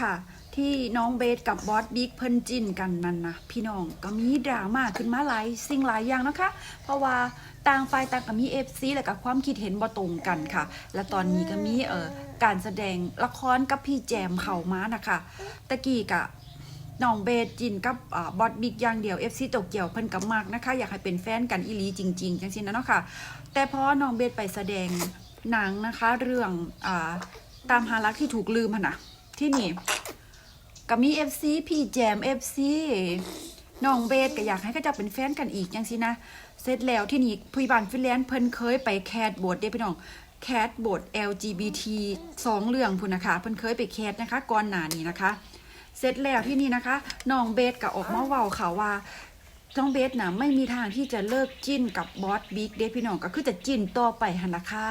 ค่ะ ที่น้องเบสกับบอสบิ๊กเพิ่นจินกันนั่นนะพี่น้องก็มีดราม่าขึ้นมาหลายสิ่งหลายอย่างนะคะ เพราะว่าต่างฝ่ายต่างก็มีเอฟซีและกับความคิดเห็นบ่ตรงกันค่ะ และตอนนี้ก็มีเอ่อการแสดงละครกับพี่แจมเข้ามานะคะตะกี้กะน้องเบสจินกับบอสบิ๊กอย่างเดียว FC โตเกี่ยวเพิ่นกับมากนะคะ อยากให้เป็นแฟนกันอีลีจริงๆจังซี่นะเนาะค่ะ แต่พอน้องเบสไปแสดงหนังนะคะ เรื่องอตามหารักที่ถูกลืมนน่ะ ที่นี่ก็มี FC พี่แจม FC น้องเบสก็อยากให้เขาจะเป็นแฟนกันอีกจังซี่นะ เสร็จแล้วที่นี่ผู้บานฟินแลนด์เพิ่นเคยไปแคสบทเด้พี่น้องแคสบท LGBT สองเรื่องพุ่นนะคะ เพิ่นเคยไปแคสนะคะก่อนหน้านี้นะคะ เสร็จแล้วที่นี่นะคะน้องเบสก็ออกมาเว้าค่ะว่าน้องเบสนะไม่มีทางที่จะเลิกจิ้นกับบอสบิ๊กเด้พี่น้องก็คือจะจิ้นต่อไปหันละค่ะ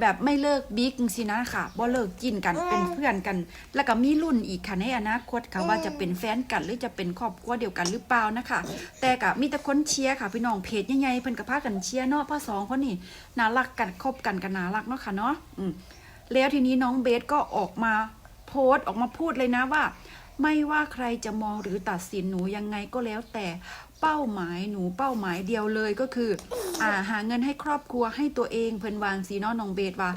แบบไม่เลิกบิ๊กสินะค่ะบ่เลิกจิ้นกันเป็นเพื่อนกัน แล้วก็มีรุ่นอีกค่ะในอนาคตค่ะว่าจะเป็นแฟนกันหรือจะเป็นครอบครัวเดียวกันหรือเปล่านะคะ แต่ก็มีแต่คนเชียร์ค่ะพี่น้องเพจใหญ่ๆเพิ่นก็พากันเชียร์เนาะเพราะสองคนนี่น่ารักกันคบกันกันน่ารักเนาะค่ะเนาะอืมแล้วทีนี้น้องเบสก็ออกมาโพสต์ออกมาพูดเลยนะว่า ไม่ว่าใครจะมองหรือตัดสินหนูยังไงก็แล้วแต่ เป้าหมายหนูเป้าหมายเดียวเลยก็คือ อ่าหาเงินให้ครอบครัวให้ตัวเองเพิ่นวางสีเนาะน้องเบสว่า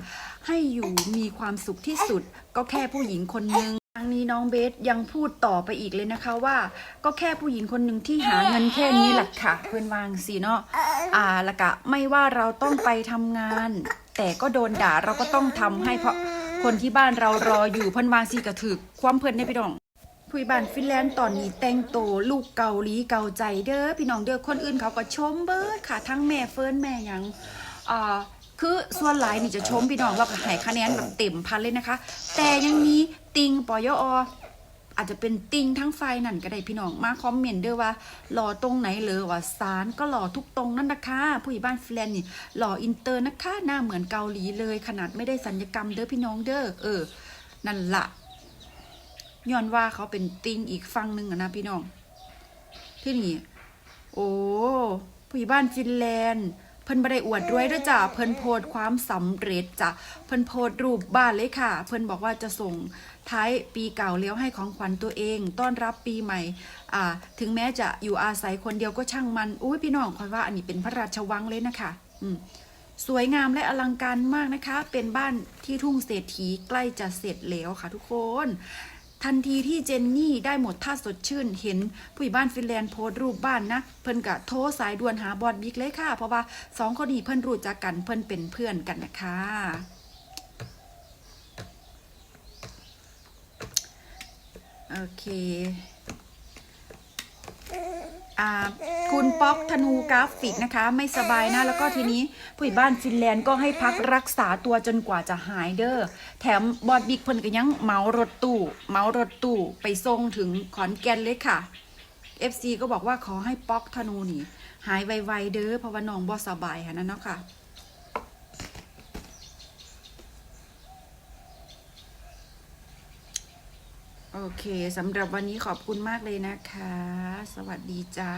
ให้อยู่มีความสุขที่สุด ก็แค่ผู้หญิงคนนึงทางนี้น้องเบสยังพูดต่อไปอีกเลยนะคะว่า ก็แค่ผู้หญิงคนหนึ่งที่หาเงินแค่นี้แหละค่ะ เพื่อนวางสีเนาะอ่าละกะไม่ว่าเราต้องไปทำงาน แต่ก็โดนด่าเราก็ต้องทำให้เพราะคนที่บ้านเรารออยู่เพิ่นวางสีกระถึกความเพิ่นได้พี่น้อง ผู้บ้านฟินแลนด์ตอนนี้แต่งโตวลูกเกาหลีเกาใจเด้อพี่น้องเด้อคนอื่นเขาก็ชมเบิดค่ะ ทั้งแม่เฟิร์นแม่หยังอ่าคือส่วนหลายนี่จะชมพี่น้องเราก็ให้คะแนนแบบเต็มพันเลยนะคะ แต่ยังมีติงปอยออาจจะเป็นติงทั้งไฟนั่นก็ได้พี่น้องมาคอมเมนต์เด้วยว่าหล่อตรงไหนเลยว่าสารก็หล่อทุกตรงนั่นนะคะผู้ใหญ่บ้านฟินแลนด์นี่หล่ออินเตอร์นะคะหน้าเหมือนเกาหลีเลย ขนาดไม่ได้สัญญกรรมเด้อพี่น้องเด้อเออนั่นละ ย้อนว่าเขาเป็นติงอีกฝั่งหนึ่งอะนะพี่น้อง ที่นี่ โอ้ผู้ใหญ่บ้านฟินแลนด์เพิ่นบ่ได้อวดรวยด้วยจ้ะเพิ่นโพสต์ความสำเร็จจ้ะเพิ่นโพสต์รูปบ้านเลยค่ะ เพิ่นบอกว่าจะส่งท้ายปีเก่าแล้วให้ของขวัญตัวเอง ต้อนรับปีใหม่อ่าถึงแม้จะอยู่อาศัยคนเดียวก็ช่างมันอุ้ยพี่น้องคอยว่าอันนี้เป็นพระราชวังเลยนะคะ อืมสวยงามและอลังการมากนะคะ เป็นบ้านที่ทุ่งเศรษฐีใกล้จะเสร็จแล้วค่ะทุกคน ทันทีที่เจนนี่ได้หมดท่าสดชื่น เห็นผู้ใหญ่บ้านฟินแลนด์โพสต์รูปบ้านนะ เพิ่นกะโทรสายด่วนหาบอดบิ๊กเลยค่ะ เพราะว่าสองคนนี้เพิ่นรู้จักกันเพิ่นเป็นเพื่อนกันนะคะโอเค คุณป๊อกธนูกราฟิกนะคะ ไม่สบายนะ แล้วก็ทีนี้ผู้ใหญ่บ้านฟินแลนด์ก็ให้พักรักษาตัวจนกว่าจะหายเด้อแถมบอดบิ๊กเพิ่นก็ยังเมารถตู้เมารถตู้ไปส่งถึงขอนแก่นเลยค่ะ FC ก็บอกว่าขอให้ป๊อกธนูนี่ หายไวๆเด้อเพราะว่าน้องบ่สบายค่ะนั่นเนาะค่ะ โอเคสำหรับวันนี้ขอบคุณมากเลยนะคะ สวัสดีจ้า